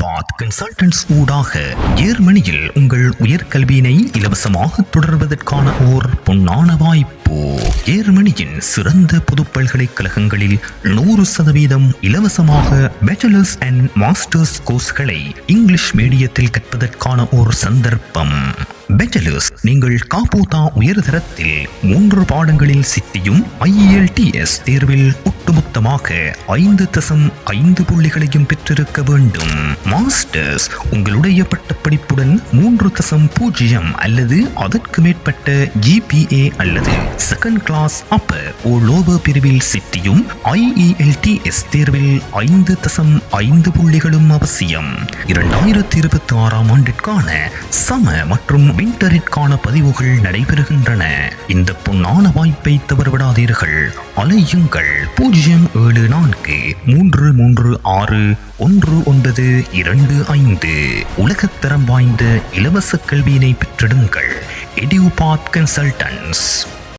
பாத் consultants ஊடாக ஜெர்மனியில் உங்கள் உயர்கல்வியினை இலவசமாக தொடர்வதற்கான ஓர் பொன்னான வாய்ப்பு. ஜெர்மனியின் சிறந்த பொது பல்கலைக்கழகங்களில் நூறு சதவீதம் இலவசமாக பேச்சுலர்ஸ் அண்ட் மாஸ்டர்ஸ் கோர்ஸ்களை இங்கிலீஷ் மீடியத்தில் கற்பதற்கான ஒரு சந்தர்ப்பம். பெச்சலர்ஸ் நீங்கள் காப்போதா உயர்தரத்தில் மூன்று பாடங்களில் சித்தியும் ஐஎல்டிஎஸ் தேர்வில் ஒட்டுமொத்தமாக ஐந்து தசம் ஐந்து புள்ளிகளையும் பெற்றிருக்க வேண்டும். மாஸ்டர்ஸ் உங்களுடைய பட்டப்படிப்புடன் மூன்று தசம் பூஜ்ஜியம் அல்லது அதற்கு மேற்பட்ட ஜிபிஏ அல்லது second class upper or lower பிரிவில் சித்தியும் ஐஇஎல்டிஎஸ் தேர்வில் ஐந்து தசம் ஐந்து புள்ளிகளும் அவசியம். இரண்டாயிரத்தி இருபத்தி ஆறாம் ஆண்டிற்கான சம மற்றும் விண்டரிற்கான பதிவுகள் நடைபெறுகின்றன. இந்த பொன்னான வாய்ப்பை தவறவிடாதீர்கள். அலையுங்கள். பூஜ்ஜியம் பூஜ்ஜியம் ஏழு நான்கு மூன்று மூன்று ஆறு ஒன்று ஒன்பது இரண்டு ஐந்து. உலகத்தரம் வாய்ந்த இலவச கல்வியினை பெற்றிடுங்கள். எடியூபாத் கன்சல்டன்ஸ்